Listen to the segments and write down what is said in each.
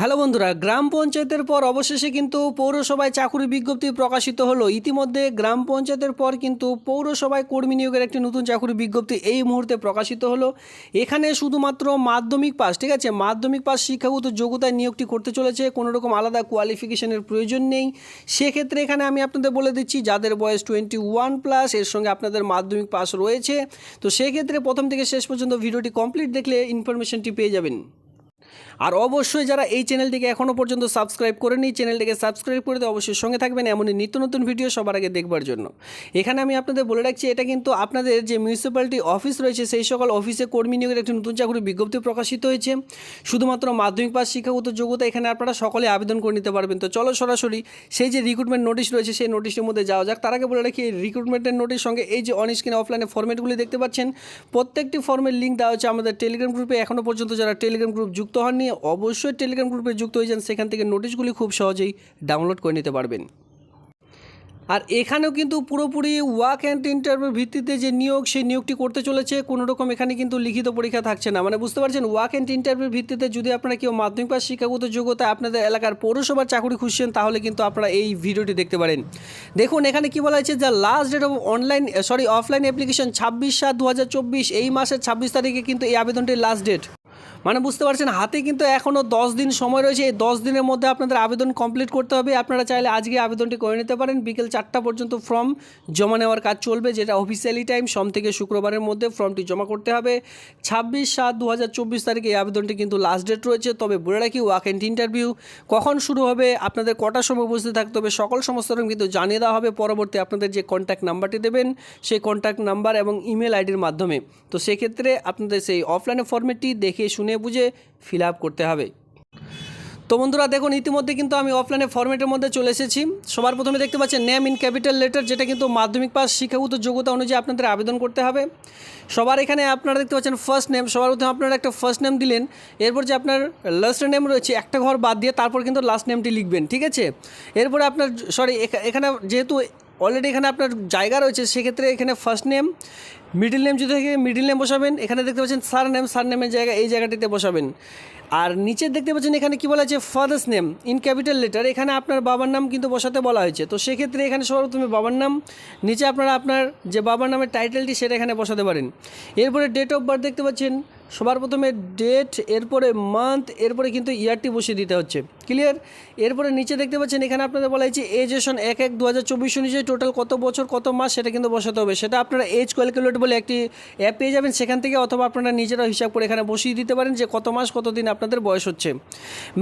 Hello বন্ধুরা, গ্রাম পঞ্চায়েতের পর অবশেষে কিন্তু পৌরসভায় চাকুরি বিজ্ঞপ্তি প্রকাশিত হলো। ইতিমধ্যে গ্রাম পঞ্চায়েতের পর কিন্তু পৌরসভায় কর্মী নিয়োগের একটি নতুন চাকুরি বিজ্ঞপ্তি এই মুহূর্তে প্রকাশিত হলো। এখানে শুধুমাত্র মাধ্যমিক পাস, ঠিক আছে? মাধ্যমিক পাস শিক্ষাগত যোগ্যতায় নিয়োগটি করতে চলেছে কোনো রকম আলাদা কোয়ালিফিকেশনের প্রয়োজন নেই। সেক্ষেত্রে এখানে আমি আপনাদের বলে দিচ্ছি, যাদের বয়স টোয়েন্টি ওয়ান প্লাস এর সঙ্গে আপনাদের মাধ্যমিক পাস রয়েছে। তো সেক্ষেত্রে প্রথম থেকে শেষ পর্যন্ত ভিডিওটি কমপ্লিট দেখলে ইনফরমেশনটি পেয়ে যাবেন। আর অবশ্যই যারা এই চ্যানেলটিকে এখনও পর্যন্ত সাবস্ক্রাইব করেনি চ্যানেলটিকে সাবস্ক্রাইব করে দিয়ে অবশ্যই সঙ্গে থাকবেন। এমনই নিত্য নতুন ভিডিও সবার আগে দেখবার জন্য। এখানে আমি আপনাদের বলে রাখছি, এটা কিন্তু আপনাদের যে মিউনিসিপ্যালিটি অফিস রয়েছে, সেই সকল অফিসে কর্মী নিয়োগের একটি নতুন চাকরি বিজ্ঞপ্তি প্রকাশিত হয়েছে। শুধুমাত্র মাধ্যমিক পাস শিক্ষাগত যোগ্যতা এখানে আপনারা সকলে আবেদন করে নিতে পারবেন। তো চলো সরাসরি সেই যে রিক্রুটমেন্ট নোটিশ রয়েছে, সেই নোটিশের মধ্যে যাওয়া যাক। তার আগে বলে রাখি, এই রিক্রুটমেন্টের নোটিশ সঙ্গে এই যে অন স্ক্রিন অফলাইনে ফর্মেটগুলি দেখতে পাচ্ছেন। প্রত্যেকটি ফর্মের লিঙ্ক দেওয়া হচ্ছে আমাদের টেলিগ্রাম গ্রুপে এখনও পর্যন্ত যারা টেলিগ্রাম গ্রুপ যুক্ত হননি অবশ্যই টেলিগ্রাম গ্রুপে যুক্ত হয়ে যান। সেখান থেকে নোটিশগুলি খুব সহজেই ডাউনলোড করে নিতে পারবেন। আর এখানেও কিন্তু পুরোপুরি ওয়াক অ্যান্ড ইন্টারভিউ ভিত্তিতে যে নিয়োগ, সেই নিয়োগটি করতে চলেছে। কোনো রকম এখানে কিন্তু লিখিত পরীক্ষা থাকছে না। মানে বুঝতে পারছেন ওয়াক অ্যান্ড ইন্টারভিউ ভিত্তিতে যদি আপনারা কেউ মাধ্যমিক পাস শিক্ষাগত যোগ্যতা আপনাদের এলাকার পৌরসভার চাকরি খুঁজছেন, তাহলে কিন্তু আপনারা এই ভিডিওটি দেখতে পারেন। দেখুন, এখানে কি বলা হয়েছে? যা last date of online sorry offline application ছাব্বিশ সাত দু এই মাসের ছাব্বিশ তারিখে কিন্তু এই আবেদনটির লাস্ট ডেট মানে বুঝতে পারছেন, হাতে কিন্তু এখনও দশ দিন সময় রয়েছে, এই দশ দিনের মধ্যে আপনাদের আবেদন কমপ্লিট করতে হবে। আপনারা চাইলে আজকে আবেদনটি করে নিতে পারেন। বিকেল চারটা পর্যন্ত ফর্ম জমা নেওয়ার কাজ চলবে, যেটা অফিসিয়ালি টাইম সোম থেকে শুক্রবারের মধ্যে ফর্মটি জমা করতে হবে। ছাব্বিশ সাত দু তারিখে এই আবেদনটি কিন্তু লাস্ট ডেট রয়েছে। তবে বলে রাখি ওয়াক এন্ড ইন্টারভিউ কখন শুরু হবে, আপনাদের কটার সময় উপস্থিত থাকতে হবে, সকল সমস্ত রকম কিন্তু জানিয়ে দেওয়া হবে। পরবর্তী আপনাদের যে কন্ট্যাক্ট নাম্বারটি দেবেন, সেই কন্ট্যাক্ট নাম্বার এবং ইমেল আইডির মাধ্যমে। তো সেক্ষেত্রে আপনাদের সেই অফলাইনে ফর্মেটটি দেখে শুনে বুঝে ফিল করতে হবে। তো বন্ধুরা, দেখুন, ইতিমধ্যে কিন্তু আমি অফলাইনে ফর্মেটের মধ্যে চলে এসেছি। সবার প্রথমে দেখতে পাচ্ছেন নেম ইন ক্যাপিটাল লেটার যেটা কিন্তু মাধ্যমিক পাস শিক্ষাগত যোগ্যতা অনুযায়ী আপনাদের আবেদন করতে হবে। সবার এখানে আপনারা দেখতে পাচ্ছেন ফার্স্ট নেম সবার প্রথমে আপনারা একটা ফার্স্ট নেম দিলেন। এরপর যে আপনার লাস্ট নেম রয়েছে, একটা ঘর বাদ দিয়ে তারপর কিন্তু লাস্ট নেমটি লিখবেন, ঠিক আছে? এরপরে আপনার সরি এখানে যেহেতু অলরেডি এখানে আপনার জায়গা রয়েছে, সেক্ষেত্রে এখানে ফার্স্ট নেম মিডিল নেম যদি থাকে মিডিল নেম বসাবেন। এখানে দেখতে পাচ্ছেন সার নেম সার নেমের জায়গা, এই জায়গাটিতে বসাবেন। আর নিচে দেখতে পাচ্ছেন এখানে কি বলা আছে? Father's name in capital letter এখানে আপনার বাবার নাম কিন্তু বসাতে বলা হয়েছে। তো সেক্ষেত্রে এখানে সর্বপ্রথমে বাবার নাম, নিচে আপনারা আপনার যে বাবার নামের টাইটেলটি সেটা এখানে বসাতে পারেন। এরপরে ডেট অফ বার্থ দেখতে পাচ্ছেন সবার প্রথমে ডেট এরপরে মান্থ এরপরে কিন্তু ইয়ারটি বসিয়ে দিতে হচ্ছে। ক্লিয়ার এরপরে নিচে দেখতে পাচ্ছেন, এখানে আপনাদের বলা হয়েছে এজ এজেশন এক এক দু হাজার চব্বিশ অনুযায়ী টোটাল কত বছর, কত মাস, সেটা কিন্তু বসাতে হবে। সেটা আপনারা এজ ক্যালকুলেট বলে একটি অ্যাপ পেয়ে যাবেন। সেখান থেকে অথবা আপনারা নিজেরা হিসাব করে এখানে বসিয়ে দিতে পারেন যে কত মাস, কত দিন আপনাদের বয়স হচ্ছে।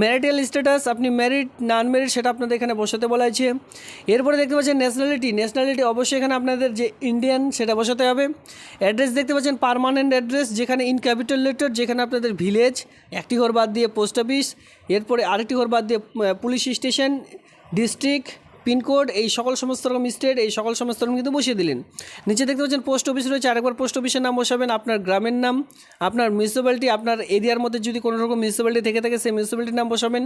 ম্যারিটাল স্ট্যাটাস আপনি ম্যারিড নান ম্যারিড সেটা আপনাদের এখানে বসাতে বলা হয়েছে। এরপরে দেখতে পাচ্ছেন ন্যাশনালিটি ন্যাশনালিটি অবশ্যই এখানে আপনাদের যে ইন্ডিয়ান সেটা বসাতে হবে। অ্যাড্রেস দেখতে পাচ্ছেন পারমানেন্ট অ্যাড্রেস যেখানে ইন ক্যাপিটাল লেটার যেখানে আপনাদের ভিলেজ, একটি ঘর বাদ দিয়ে পোস্ট অফিস, এরপরে আরেকটি ঘর বাদ দিয়ে পুলিশ স্টেশন, ডিস্ট্রিক্ট, পিনকোড, এই সকল সমস্ত রকম স্টেট, এই সকল সমস্ত রকম কিন্তু বসিয়ে দিলেন। নিচে দেখতে পাচ্ছেন পোস্ট অফিস রয়েছে, আরেকবার পোস্ট অফিসের নাম বসাবেন, আপনার গ্রামের নাম, আপনার মিউনিসিপ্যালিটি আপনার এরিয়ার মধ্যে যদি কোনো রকম মিউনিসিপ্যালিটি থেকে থাকে, সেই মিউনিসিপ্যালিটির নাম বসাবেন।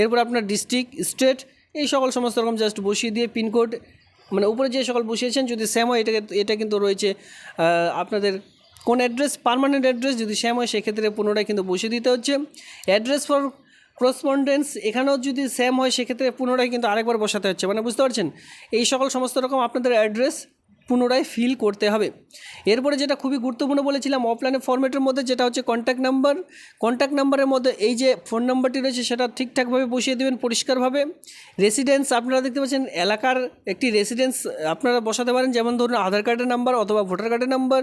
এরপর আপনার ডিস্ট্রিক্ট স্টেট এই সকল সমস্ত রকম জাস্ট বসিয়ে দিয়ে পিনকোড মানে উপরে যে সকল বসিয়েছেন, যদি সেম হয়, এটাকে, এটা কিন্তু রয়েছে আপনাদের কোন অ্যাড্রেস পারমানেন্ট অ্যাড্রেস যদি সেম হয়, সেক্ষেত্রে পুনরায় কিন্তু বসিয়ে দিতে হচ্ছে। অ্যাড্রেস ফর ক্রসপন্ডেন্স এখানেও যদি সেম হয়, সেক্ষেত্রে পুনরায় কিন্তু আরেকবার বসাতে হচ্ছে। মানে বুঝতে পারছেন? এই সকল সমস্ত রকম আপনাদের অ্যাড্রেস পুনরায় ফিল করতে হবে। এরপরে যেটা খুবই গুরুত্বপূর্ণ বলেছিলাম অফলাইনে ফর্মেটের মধ্যে যেটা হচ্ছে কন্ট্যাক্ট নাম্বার কন্ট্যাক্ট নাম্বারের মধ্যে এই যে ফোন নাম্বারটি রয়েছে সেটা ঠিকঠাকভাবে বসিয়ে দেবেন পরিষ্কারভাবে। রেসিডেন্স আপনারা দেখতে পাচ্ছেন এলাকার একটি রেসিডেন্স আপনারা বসাতে পারেন, যেমন ধরুন আধার কার্ডের নাম্বার অথবা ভোটার কার্ডের নাম্বার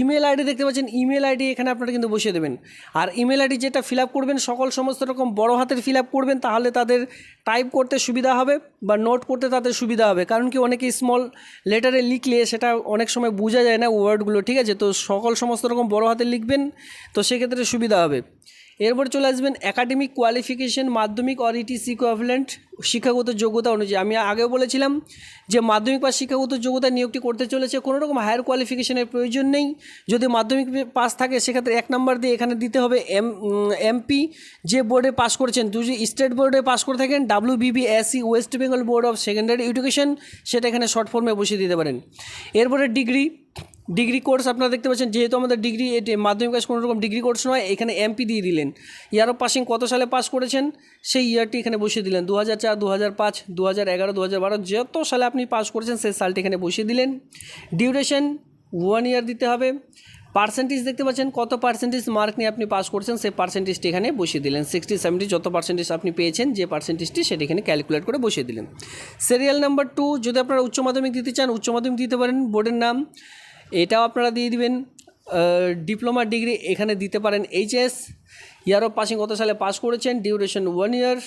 ইমেল আইডি দেখতে পাচ্ছেন ইমেল আইডি এখানে আপনারা কিন্তু বসিয়ে দেবেন। আর ইমেল আইডি যেটা ফিল আপ করবেন, সকল সমস্ত রকম বড় হাতের ফিল আপ করবেন, তাহলে তাদের টাইপ করতে সুবিধা হবে বা নোট করতে তাদের সুবিধা হবে। কারণ কি অনেকে স্মল লেটারে লিখলে সেটা অনেক সময় বোঝা যায় না ওয়ার্ডগুলো ঠিক আছে? তো সকল সমস্ত রকম বড় হাতে লিখবেন, তো সেক্ষেত্রে সুবিধা হবে। এরপর চলে আসবেন একাডেমিক কোয়ালিফিকেশন মাধ্যমিক অর ইটি ইকুইভ্যালেন্ট শিক্ষাগত যোগ্যতা অনুযায়ী। আমি আগেও বলেছিলাম যে মাধ্যমিক পাস শিক্ষাগত যোগ্যতা নিয়োগটি করতে চলেছে কোনো রকম হায়ার কোয়ালিফিকেশনের প্রয়োজন নেই। যদি মাধ্যমিক পাস থাকে, সেক্ষেত্রে এক নম্বর দিয়ে এখানে দিতে হবে এম এমপি যে বোর্ডে পাস করেছেন। যদি স্টেট বোর্ডে পাস করে থাকেন W BB SE West Bengal board of secondary education সেটা এখানে শর্ট ফর্মে বসিয়ে দিতে পারেন। এরপরে ডিগ্রি ডিগ্রি কোর্স আপনারা দেখতে পাচ্ছেন, যেহেতু আমাদের ডিগ্রি এটি মাধ্যমিক পাস কোনো রকম ডিগ্রি কোর্স নয়, এখানে এমপি দিয়ে দিলেন। ইয়ার অফ পাসিং কত সালে পাস করেছেন? সেই ইয়ারটি এখানে বসিয়ে দিলেন দু হাজার চার দু হাজার পাঁচ দু হাজার এগারো দু হাজার বারো, যত সালে আপনি পাস করেছেন, সেই সালটি এখানে বসিয়ে দিলেন। ডিউরেশন ওয়ান ইয়ার দিতে হবে। পার্সেন্টেজ দেখতে পাচ্ছেন, কত পার্সেন্টেজ মার্ক নিয়ে আপনি পাস করছেন, সেই পার্সেন্টেজটি এখানে বসিয়ে দিলেন। সিক্সটি সেভেন্টি যত পার্সেন্টেজ আপনি পেয়েছেন, যে পার্সেন্টেজটি সেটি এখানে ক্যালকুলেট করে বসিয়ে দিলেন। সিরিয়াল নাম্বার টু যদি আপনারা উচ্চ মাধ্যমিক দিতে চান, উচ্চ মাধ্যমিক দিতে পারেন, বোর্ডের নাম। এটাও আপনারা দিয়ে দিবেন ডিপ্লোমা ডিগ্রি এখানে দিতে পারেন এইচএস। ইয়ার অফ পাসিং কত সালে পাস করেছেন? ডিউরেশন ওয়ান ইয়ার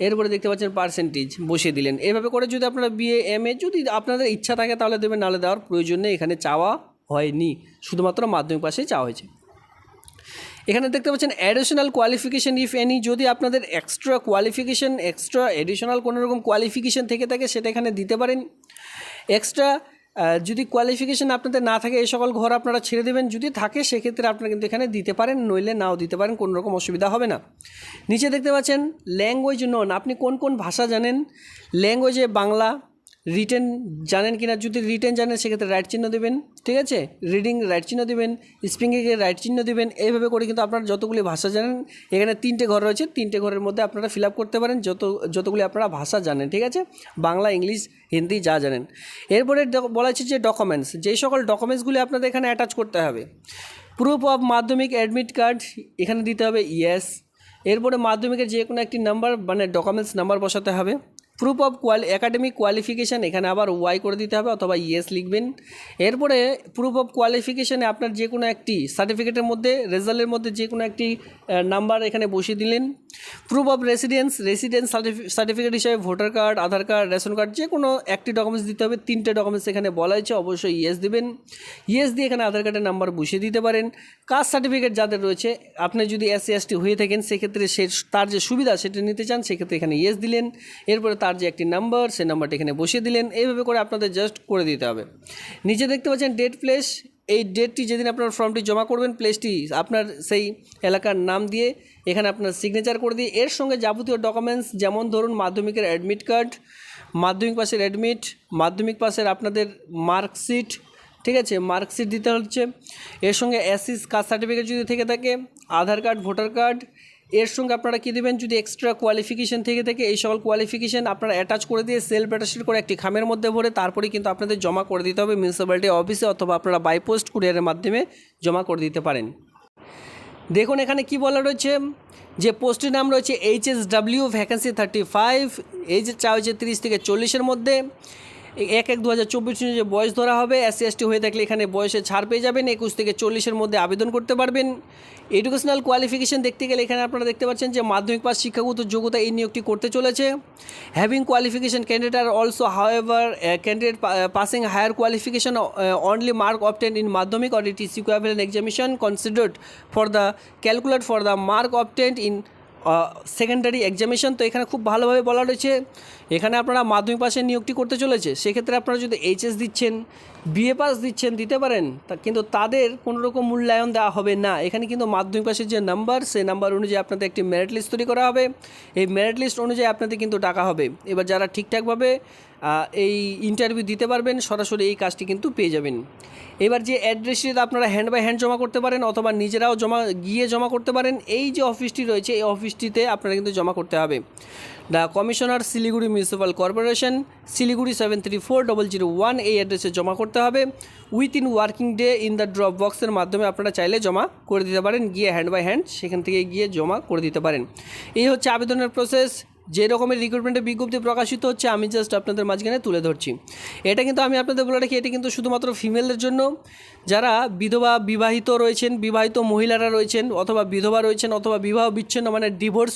এরপরে দেখতে পাচ্ছেন পার্সেন্টেজ বসিয়ে দিলেন। এভাবে করে যদি আপনারা বিএ এম এ যদি আপনাদের ইচ্ছা থাকে তাহলে দেবেন, নাহলে দেওয়ার প্রয়োজন নেই, এখানে চাওয়া হয়নি। শুধুমাত্র মাধ্যমিক পাশেই চাওয়া হয়েছে। এখানে দেখতে পাচ্ছেন অ্যাডিশনাল কোয়ালিফিকেশান ইফ এনি যদি আপনাদের এক্সট্রা কোয়ালিফিকেশান এক্সট্রা এডিশনাল কোনো রকম কোয়ালিফিকেশান থেকে থাকে, সেটা এখানে দিতে পারেন। এক্সট্রা যদি কোয়ালিফিকেশান আপনাদের না থাকে, এই সকল ঘর আপনারা ছেড়ে দেবেন। যদি থাকে, সেক্ষেত্রে আপনারা কিন্তু এখানে দিতে পারেন, নইলে নাও দিতে পারেন, কোনো রকম অসুবিধা হবে না। নিচে দেখতে পাচ্ছেন ল্যাঙ্গুয়েজ নন আপনি কোন কোন ভাষা জানেন? ল্যাঙ্গুয়েজে বাংলা রিটেন জানেন কি না যদি রিটেন জানেন, সেক্ষেত্রে রাইট চিহ্ন দেবেন, ঠিক আছে? রিডিং রাইট চিহ্ন দেবেন স্পিকিংয়ে রাইট চিহ্ন দেবেন, এইভাবে করে কিন্তু আপনারা যতগুলি ভাষা জানেন, এখানে তিনটে ঘর রয়েছে, তিনটে ঘরের মধ্যে আপনারা ফিল আপ করতে পারেন, যত, যতগুলি আপনারা ভাষা জানেন, ঠিক আছে? বাংলা, ইংলিশ, হিন্দি যা জানেন। এরপরে বলা হচ্ছে যে ডকুমেন্টস যেই সকল ডকুমেন্টসগুলি আপনাদের এখানে অ্যাটাচ করতে হবে। প্রুফ অফ মাধ্যমিক অ্যাডমিট কার্ড এখানে দিতে হবে ইয়েস এরপরে মাধ্যমিকের যে কোনো একটি নাম্বার মানে ডকুমেন্টস নাম্বার বসাতে হবে। Proof of quali academic qualification এখানে আবার ওয়াই করে দিতে হবে অথবা ইয়েস লিখবেন। এরপরে প্রুফ অফ কোয়ালিফিকেশানে আপনার যে কোনো একটি সার্টিফিকেটের মধ্যে রেজাল্টের মধ্যে যে কোনো একটি নাম্বার এখানে বসিয়ে দিলেন। Proof of residence residence certificate হিসাবে voter card Aadhaar card ration card যে কোনো একটি ডকুমেন্টস দিতে হবে, তিনটে ডকুমেন্টস এখানে বলা হয়েছে, অবশ্যই ইয়েস দিবেন। ইয়েস দিয়ে এখানে আধার কার্ডের নাম্বার বসিয়ে দিতে পারেন। কাস্ট সার্টিফিকেট যাদের রয়েছে, আপনি যদি এস এসসি এসটি হয়ে থাকেন, সেক্ষেত্রে সে, তার যে সুবিধা সেটা নিতে চান, সেক্ষেত্রে এখানে ইয়েস দিলেন। এরপরে তার যে একটি নাম্বার সেই নাম্বারটি এখানে বসিয়ে দিলেন। এইভাবে করে আপনাদের জাস্ট করে দিতে হবে। নিচে দেখতে পাচ্ছেন ডেট প্লেস। এই ডেটটি যেদিন আপনার ফর্মটি জমা করবেন, প্লেসটি আপনার সেই এলাকার নাম দিয়ে এখানে আপনার সিগনেচার করে দিয়ে, এর সঙ্গে যাবতীয় ডকুমেন্টস যেমন ধরুন মাধ্যমিকের অ্যাডমিট কার্ড মাধ্যমিক পাশের অ্যাডমিট মাধ্যমিক পাশের আপনাদের মার্কশিট ঠিক আছে? মার্কশিট দিতে হচ্ছে। এর সঙ্গে অ্যাসিস কাস্ট সার্টিফিকেট যদি থেকে থাকে, আধার কার্ড ভোটার কার্ড এর সঙ্গে আপনারা কী দেবেন? যদি এক্সট্রা কোয়ালিফিকেশান থেকে থেকে এই সকল কোয়ালিফিকেশান আপনারা অ্যাটাচ করে দিয়ে সেলফ অ্যাটাস্টেড করে একটি খামের মধ্যে ভরে তারপরে কিন্তু আপনাদের জমা করে দিতে হবে মিউনিসিপ্যালিটি অফিসে অথবা আপনারা বাই পোস্ট কুরিয়ারের মাধ্যমে জমা করে দিতে পারেন। দেখুন এখানে কি বলা রয়েছে? যে পোস্টের নাম রয়েছে H S W vacancy thirty five যে চা হচ্ছে তিরিশ থেকে চল্লিশের মধ্যে। এক এক দু হাজার চব্বিশ যে বয়স ধরা হবে এসসি এসটি হয়ে থাকলে এখানে বয়সে ছাড় পেয়ে যাবেন। একুশ থেকে চল্লিশের মধ্যে আবেদন করতে পারবেন। এডুকেশনাল কোয়ালিফিকেশন দেখতে গেলে এখানে আপনারা দেখতে পাচ্ছেন যে মাধ্যমিক পাস শিক্ষাগত যোগ্যতা এই নিয়োগটি করতে চলেছে। Having qualification candidate are also however candidate passing higher qualification only mark obtain in মাধ্যমিক or it is equivalent examination considered for the calculate for the mark obtained in secondary examination তো এখানে খুব ভালোভাবে বলা রয়েছে। এখানে আপনারা মাধ্যমিক পাশে নিয়োগটি করতে চলেছে, সেক্ষেত্রে আপনারা যদি এইচএস দিচ্ছেন, বিএ পাস দিচ্ছেন, দিতে পারেন কিন্তু তাদের কোনো রকম মূল্যায়ন দেওয়া হবে না। এখানে কিন্তু মাধ্যমিক পাশের যে নাম্বার, সেই নাম্বার অনুযায়ী আপনাদের একটি মেরিট লিস্ট তৈরি করা হবে। এই মেরিট লিস্ট অনুযায়ী আপনাদের কিন্তু টাকা হবে। এবার যারা ঠিকঠাকভাবে এই ইন্টারভিউ দিতে পারবেন, সরাসরি এই কাজটি কিন্তু পেয়ে যাবেন। এবার যে অ্যাড্রেসটি আপনারা হ্যান্ড বাই হ্যান্ড জমা করতে পারেন, অথবা নিজেরাও জমা, গিয়ে জমা করতে পারেন, এই যে অফিসটি রয়েছে, এই অফিসটিতে আপনারা কিন্তু জমা করতে হবে। The commissioner Siliguri municipal corporation Siliguri seven three four double zero one এই অ্যাড্রেসে জমা করতে হবে। Within working day in the drop বক্সের মাধ্যমে আপনারা চাইলে জমা করে দিতে পারেন। গিয়ে হ্যান্ড বাই হ্যান্ড সেখান থেকে গিয়ে জমা করে দিতে পারেন। এই হচ্ছে আবেদনের প্রসেস যে রকমের রিক্রুটমেন্টের বিজ্ঞপ্তি প্রকাশিত হচ্ছে, আমি জাস্ট আপনাদের মাঝখানে তুলে ধরছি। এটা কিন্তু আমি আপনাদের বলে রাখি, এটা কিন্তু শুধুমাত্র ফিমেলদের জন্য। যারা বিধবা বিবাহিত রয়েছেন, বিবাহিত মহিলারা রয়েছেন, অথবা বিধবা রয়েছেন, অথবা বিবাহ বিচ্ছিন্ন মানে ডিভোর্স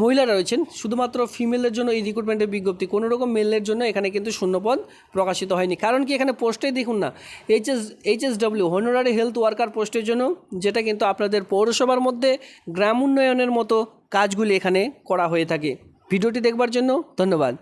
মহিলারা রয়েছেন, শুধুমাত্র ফিমেলের জন্য এই রিক্রুটমেন্টের বিজ্ঞপ্তি। কোনো রকম মেলের জন্য এখানে কিন্তু শূন্যপদ প্রকাশিত হয়নি। কারণ কি, এখানে পোস্টেই দেখুন না HS HS HSW honorary health worker পোস্টের জন্য, যেটা কিন্তু আপনাদের পৌরসভার মধ্যে গ্রাম উন্নয়নের মতো কাজগুলি এখানে করা হয়ে থাকে। ভিডিওটি দেখবার জন্য ধন্যবাদ।